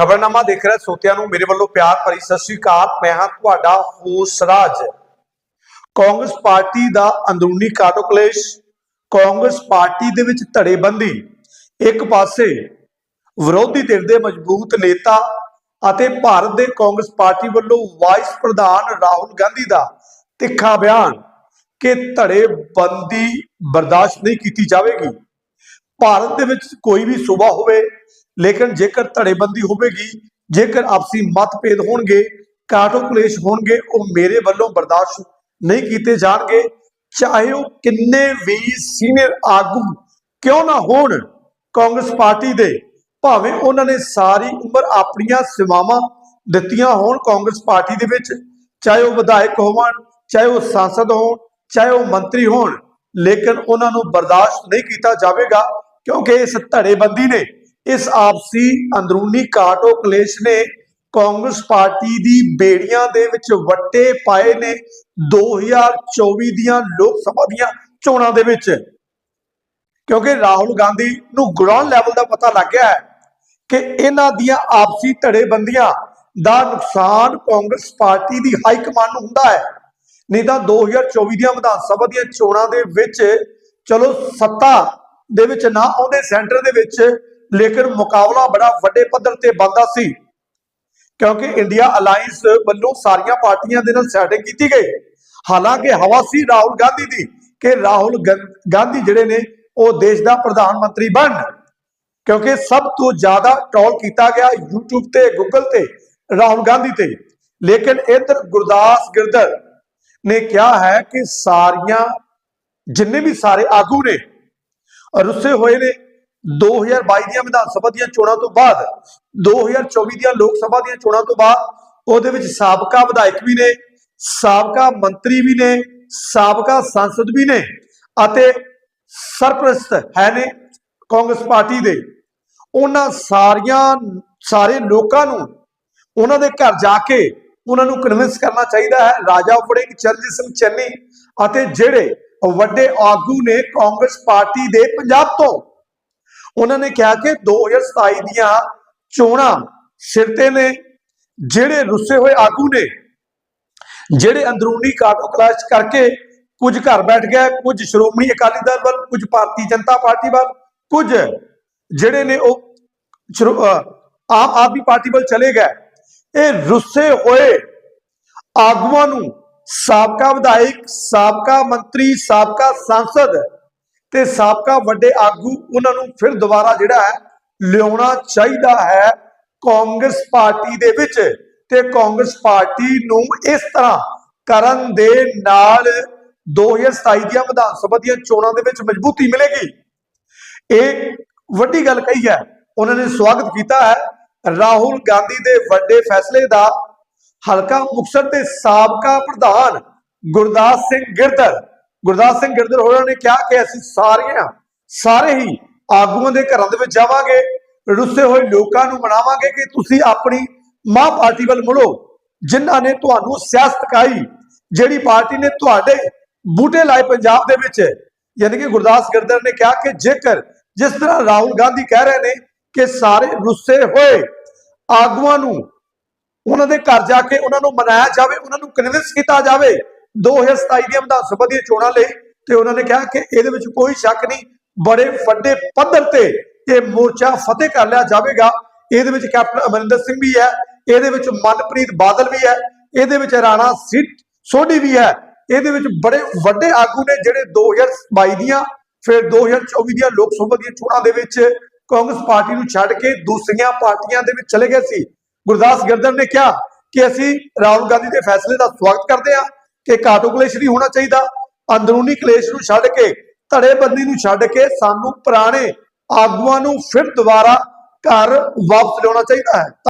ਖਬਰਨਾਮਾ ਦੇਖ ਰਹੇ ਸੋਤਿਆਂ ਨੂੰ ਮੇਰੇ ਵੱਲੋਂ ਪਿਆਰ ਭਰੀ ਸਤਿ ਸ੍ਰੀ ਅਕਾਲ। ਮੈਂ ਹਾਂ ਤੁਹਾਡਾ ਹੋਸ ਰਾਜ। ਕਾਂਗਰਸ ਪਾਰਟੀ ਦਾ ਅੰਦਰੂਨੀ ਕਾਟੋ ਕਾਂਗਰਸ ਪਾਰਟੀ ਦੇ ਵਿੱਚ ਧੜੇਬੰਦੀ, ਇੱਕ ਪਾਸੇ ਵਿਰੋਧੀ ਧਿਰ ਦੇ ਮਜ਼ਬੂਤ ਨੇਤਾ ਅਤੇ ਭਾਰਤ ਦੇ ਕਾਂਗਰਸ ਪਾਰਟੀ ਵੱਲੋਂ ਵਾਈਸ ਪ੍ਰਧਾਨ ਰਾਹੁਲ ਗਾਂਧੀ ਦਾ ਤਿੱਖਾ ਬਿਆਨ ਕਿ ਧੜੇਬੰਦੀ ਬਰਦਾਸ਼ਤ ਨਹੀਂ ਕੀਤੀ ਜਾਵੇਗੀ। ਭਾਰਤ ਦੇ ਵਿੱਚ ਕੋਈ ਵੀ ਸੂਬਾ ਹੋਵੇ ਲੇਕਿਨ ਜੇਕਰ ਧੜੇਬੰਦੀ ਹੋਵੇਗੀ, ਜੇਕਰ ਆਪਸੀ ਮਤਭੇਦ ਹੋਣਗੇ, ਕਾਟੋ ਕਲੇਸ਼ ਹੋਣਗੇ, ਉਹ ਮੇਰੇ ਵੱਲੋਂ ਬਰਦਾਸ਼ਤ ਨਹੀਂ ਕੀਤੇ ਜਾਣਗੇ। ਚਾਹੇ ਉਹ ਕਿੰਨੇ ਵੀ ਸੀਨੀਅਰ ਆਗੂ ਕਿਉਂ ਨਾ ਹੋਣ, ਕਾਂਗਰਸ ਪਾਰਟੀ ਦੇ, ਭਾਵੇਂ ਉਹਨਾਂ ਨੇ ਸਾਰੀ ਉਮਰ ਆਪਣੀਆਂ ਸੇਵਾਵਾਂ ਦਿੱਤੀਆਂ ਹੋਣ ਕਾਂਗਰਸ ਪਾਰਟੀ ਦੇ ਵਿੱਚ, ਚਾਹੇ ਉਹ ਵਿਧਾਇਕ ਹੋਣ ਚਾਹੇ ਉਹ ਸੰਸਦ ਹੋਣ, ਚਾਹੇ ਉਹ ਮੰਤਰੀ ਹੋਣ, ਲੇਕਿਨ ਉਹਨਾਂ ਨੂੰ ਬਰਦਾਸ਼ਤ ਨਹੀਂ ਕੀਤਾ ਜਾਵੇਗਾ, ਕਿਉਂਕਿ ਇਸ ਧੜੇਬੰਦੀ ਨੇ ਇਸ ਆਪਸੀ ਅੰਦਰੂਨੀ ਕਾਟੋ ਕਲੇਸ਼ ਨੇ ਕਾਂਗਰਸ ਪਾਰਟੀ ਦੀ ਬੇੜੀਆਂ ਦੇ ਵਿੱਚ ਵੱਟੇ ਪਾਏ ਨੇ 2024 ਦੀਆਂ ਲੋਕ ਸਭਾ ਦੀਆਂ ਚੋਣਾਂ ਦੇ ਵਿੱਚ। ਕਿਉਂਕਿ ਰਾਹੁਲ ਗਾਂਧੀ ਨੂੰ ਗਰਾਊਂਡ ਲੈਵਲ ਦਾ ਪਤਾ ਲੱਗ ਗਿਆ ਹੈ ਕਿ ਇਹਨਾਂ ਦੀਆਂ ਆਪਸੀ ਧੜੇਬੰਦੀਆਂ ਦਾ ਨੁਕਸਾਨ ਕਾਂਗਰਸ ਪਾਰਟੀ ਦੀ ਹਾਈ ਕਮਾਂਡ ਨੂੰ ਹੁੰਦਾ ਹੈ। ਨਹੀਂ ਤਾਂ 2024 ਦੀਆਂ ਵਿਧਾਨ ਸਭਾ ਦੀਆਂ ਚੋਣਾਂ ਦੇ ਵਿੱਚ ਚਲੋ ਸੱਤਾ ਦੇ ਵਿੱਚ ਨਾ ਆਉਂਦੇ, ਸੈਂਟਰ ਦੇ ਵਿੱਚ ਲੇਕਿਨ ਮੁਕਾਬਲਾ ਬੜਾ ਵੱਡੇ ਪੱਧਰ ਤੇ ਬਣਦਾ ਸੀ, ਕਿਉਂਕਿ ਇੰਡੀਆ ਅਲਾਈਅੰਸ ਵੱਲੋਂ ਸਾਰੀਆਂ ਪਾਰਟੀਆਂ ਦੇ ਨਾਲ ਸੈਟਿੰਗ ਕੀਤੀ ਗਈ। ਹਾਲਾਂਕਿ ਹਵਾ ਸੀ ਰਾਹੁਲ ਗਾਂਧੀ ਦੀ ਕਿ ਰਾਹੁਲ ਗਾਂਧੀ ਜਿਹੜੇ ਨੇ, ਉਹ ਦੇਸ਼ ਦਾ ਪ੍ਰਧਾਨ ਮੰਤਰੀ ਬਣਨ ਕਿਉਂਕਿ ਸਭ ਤੋਂ ਜ਼ਿਆਦਾ ਟ੍ਰੋਲ ਕੀਤਾ ਗਿਆ YouTube ਤੇ, Google ਤੇ, ਰਾਹੁਲ ਗਾਂਧੀ ਤੇ। ਲੇਕਿਨ ਇਧਰ ਗੁਰਦਾਸ ਗਿਰਦਰ ਨੇ ਕਿਹਾ ਹੈ ਕਿ ਸਾਰੀਆਂ, ਜਿੰਨੇ ਵੀ ਸਾਰੇ ਆਗੂ ਨੇ, ਰੁੱਸੇ ਹੋਏ ਨੇ 2022 ਦੀਆਂ ਵਿਧਾਨ ਸਭਾ ਦੀਆਂ ਚੋਣਾਂ ਤੋਂ ਬਾਅਦ 2024 ਦੀਆਂ ਲੋਕ ਸਭਾ ਦੀਆਂ ਚੋਣਾਂ ਤੋਂ ਬਾਅਦ, ਉਹਦੇ ਵਿੱਚ ਸਾਬਕਾ ਵਿਧਾਇਕ ਵੀ ਨੇ, ਸਾਬਕਾ ਮੰਤਰੀ ਵੀ ਨੇ, ਸਾਬਕਾ ਸੰਸਦ ਵੀ ਨੇ ਅਤੇ ਸਰਪ੍ਰਸਤ ਹੈ ਨੇ ਕਾਂਗਰਸ ਪਾਰਟੀ ਦੇ। ਉਹਨਾਂ ਸਾਰੀਆਂ, ਸਾਰੇ ਲੋਕਾਂ ਨੂੰ, ਉਹਨਾਂ ਦੇ ਘਰ ਜਾ ਕੇ ਉਹਨਾਂ ਨੂੰ ਕਨਵਿੰਸ ਕਰਨਾ ਚਾਹੀਦਾ ਹੈ, ਰਾਜਾ ਵੜਿੰਗ ਚਰਨਜੀਤ ਸਿੰਘ ਚੰਨੀ ਅਤੇ ਜਿਹੜੇ ਵੱਡੇ ਆਗੂ ਨੇ ਕਾਂਗਰਸ ਪਾਰਟੀ ਦੇ ਪੰਜਾਬ ਤੋਂ। ਉਹਨਾਂ ਨੇ ਕਿਹਾ ਕਿ 2027 ਦੀਆਂ ਚੋਣਾਂ ਸਿਰ ਤੇ ਨੇ, ਜਿਹੜੇ ਰੁੱਸੇ ਹੋਏ ਆਗੂ ਨੇ, ਜਿਹੜੇ ਅੰਦਰੂਨੀ ਕਾਟੋ ਕਰਕੇ ਕੁਝ ਘਰ ਬੈਠ ਗਏ, ਕੁਝ ਸ਼੍ਰੋਮਣੀ ਅਕਾਲੀ ਦਲ ਵੱਲ, ਕੁਝ ਭਾਰਤੀ ਜਨਤਾ ਪਾਰਟੀ ਵੱਲ, ਕੁਝ ਜਿਹੜੇ ਨੇ ਉਹ ਸ਼੍ਰੋ- ਅਹ, ਆਮ ਆਦਮੀ ਪਾਰਟੀ ਵੱਲ ਚਲੇ ਗਏ। ਇਹ ਰੁੱਸੇ ਹੋਏ ਆਗੂਆਂ ਨੂੰ ਸਾਬਕਾ ਵਿਧਾਇਕ, ਸਾਬਕਾ ਮੰਤਰੀ, ਸਾਬਕਾ ਸੰਸਦ ਤੇ ਸਾਬਕਾ ਵੱਡੇ ਆਗੂ ਉਹਨਾਂ ਨੂੰ ਫਿਰ ਦੁਬਾਰਾ ਜਿਹੜਾ ਹੈ ਲਿਆਉਣਾ ਚਾਹੀਦਾ ਹੈ ਕਾਂਗਰਸ ਪਾਰਟੀ ਦੇ ਵਿੱਚ ਤੇ ਕਾਂਗਰਸ ਪਾਰਟੀ ਨੂੰ ਇਸ ਤਰ੍ਹਾਂ ਕਰਨ ਦੇ ਨਾਲ 2027 ਦੀਆਂ ਵਿਧਾਨ ਸਭਾ ਦੀਆਂ ਚੋਣਾਂ ਦੇ ਵਿੱਚ ਮਜ਼ਬੂਤੀ ਮਿਲੇਗੀ। ਇਹ ਵੱਡੀ ਗੱਲ ਕਹੀ ਹੈ। ਉਹਨਾਂ ਨੇ ਸਵਾਗਤ ਕੀਤਾ ਹੈ ਰਾਹੁਲ ਗਾਂਧੀ ਦੇ ਵੱਡੇ ਫੈਸਲੇ ਦਾ ਹਲਕਾ ਮੁਕਤਸਰ ਦੇ ਸਾਬਕਾ ਪ੍ਰਧਾਨ ਗੁਰਦਾਸ ਸਿੰਘ ਗਿਰਦਰ ਗੁਰਦਾਸ ਸਿੰਘ ਗਿਰਦਰ ਹੋਰਾਂ ਨੇ ਕਿਹਾ ਕਿ ਅਸੀਂ ਸਾਰੀਆਂ, ਸਾਰੇ ਹੀ ਆਗੂਆਂ ਦੇ ਘਰਾਂ ਦੇ ਵਿੱਚ ਜਾਵਾਂਗੇ, ਰੁੱਸੇ ਹੋਏ ਲੋਕਾਂ ਨੂੰ ਮਨਾਵਾਂਗੇ ਕਿ ਤੁਸੀਂ ਆਪਣੀ ਮਾਂ ਪਾਰਟੀ ਵੱਲ ਮੁੜੋ, ਜਿਨ੍ਹਾਂ ਨੇ ਤੁਹਾਨੂੰ ਸਿਆਸਤ ਕਾਈ ਜਿਹੜੀ ਪਾਰਟੀ ਨੇ ਤੁਹਾਡੇ ਬੂਟੇ ਲਾਏ ਪੰਜਾਬ ਦੇ ਵਿੱਚ। ਯਾਨੀ ਕਿ ਗੁਰਦਾਸ ਗਿਰਦਰ ਨੇ ਕਿਹਾ ਕਿ ਜੇਕਰ ਜਿਸ ਤਰ੍ਹਾਂ ਰਾਹੁਲ ਗਾਂਧੀ ਕਹਿ ਰਹੇ ਨੇ ਕਿ ਸਾਰੇ ਰੁੱਸੇ ਹੋਏ, ਆਗੂਆਂ ਨੂੰ, ਉਹਨਾਂ ਦੇ ਘਰ ਜਾ ਕੇ ਉਹਨਾਂ ਨੂੰ ਮਨਾਇਆ ਜਾਵੇ, ਉਹਨਾਂ ਨੂੰ ਕਨਵਿੰਸ ਕੀਤਾ ਜਾਵੇ 2027 ਦੀਆਂ ਵਿਧਾਨ ਸਭਾ ਦੀਆਂ ਚੋਣਾਂ ਲਈ ਤੇ ਉਹਨਾਂ ਨੇ ਕਿਹਾ ਕਿ ਇਹਦੇ ਵਿੱਚ ਕੋਈ ਸ਼ੱਕ ਨਹੀਂ, ਬੜੇ ਵੱਡੇ ਪੱਧਰ ਤੇ ਇਹ ਮੋਰਚਾ ਫਤਿਹ ਕਰ ਲਿਆ ਜਾਵੇਗਾ। ਇਹਦੇ ਵਿੱਚ ਕੈਪਟਨ ਅਮਰਿੰਦਰ ਸਿੰਘ ਵੀ ਹੈ, ਇਹਦੇ ਵਿੱਚ ਮਨਪ੍ਰੀਤ ਬਾਦਲ ਵੀ ਹੈ, ਇਹਦੇ ਵਿੱਚ ਰਾਣਾ ਸਿੱਧ ਸੋਢੀ ਵੀ ਹੈ। ਇਹਦੇ ਵਿੱਚ ਬੜੇ ਵੱਡੇ ਆਗੂ ਨੇ ਜਿਹੜੇ 2022 ਦੀਆਂ, ਫਿਰ 2024 ਦੀਆਂ ਲੋਕ ਸਭਾ ਦੀਆਂ ਚੋਣਾਂ ਦੇ ਵਿੱਚ ਕਾਂਗਰਸ ਪਾਰਟੀ ਨੂੰ ਛੱਡ ਕੇ ਦੂਸਰੀਆਂ ਪਾਰਟੀਆਂ ਦੇ ਵਿੱਚ ਚਲੇ ਗਏ ਸੀ। ਗੁਰਦਾਸ ਗਿਰਦਰ ਨੇ ਕਿਹਾ ਕਿ ਅਸੀਂ ਰਾਹੁਲ ਗਾਂਧੀ ਦੇ ਫੈਸਲੇ ਦਾ ਸਵਾਗਤ ਕਰਦੇ ਹਾਂ। ਕਿ ਕਾਟੋ ਕਲੇਸ਼ ਨਹੀਂ ਹੋਣਾ ਚਾਹੀਦਾ। ਅੰਦਰੂਨੀ ਕਲੇਸ਼ ਨੂੰ ਛੱਡ ਕੇ, ਧੜੇਬੰਦੀ ਨੂੰ ਛੱਡ ਕੇ ਸਾਨੂੰ ਪੁਰਾਣੇ ਆਗੂਆਂ ਨੂੰ ਫਿਰ ਦੁਬਾਰਾ ਘਰ ਵਾਪਸ ਲਿਆਉਣਾ ਚਾਹੀਦਾ ਹੈ।